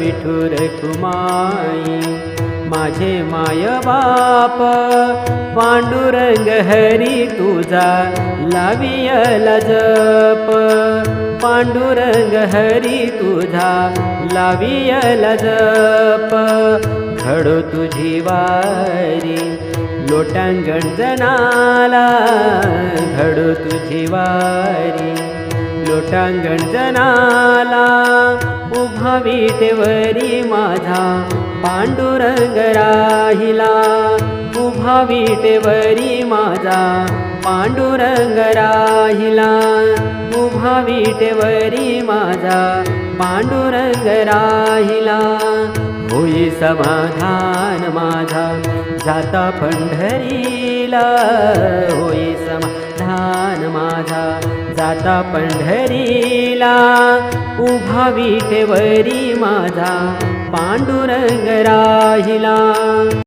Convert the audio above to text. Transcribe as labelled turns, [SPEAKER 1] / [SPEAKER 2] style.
[SPEAKER 1] विठुर कुमाई माझे माय बाप पांडुरंग हरी तुझा लावियला जप. पांडुरंग हरी तुझा लावियला जप. घडो तुझी वारी लोटांगण जनाला. घडो तुझी वारी लोटांगण जनाला. विटेवरी माझा पांडुरंग राहिला. उभा विटेवरी माझा पांडुरंग राहिला. उभा विटेवरी माझा पांडुरंग राहिला. होई समाधान माझा जाता पंढरीला. होई समाधान माझा जाता पंढरीला. उभा विटेवरी माझा पांडुरंग राहिला.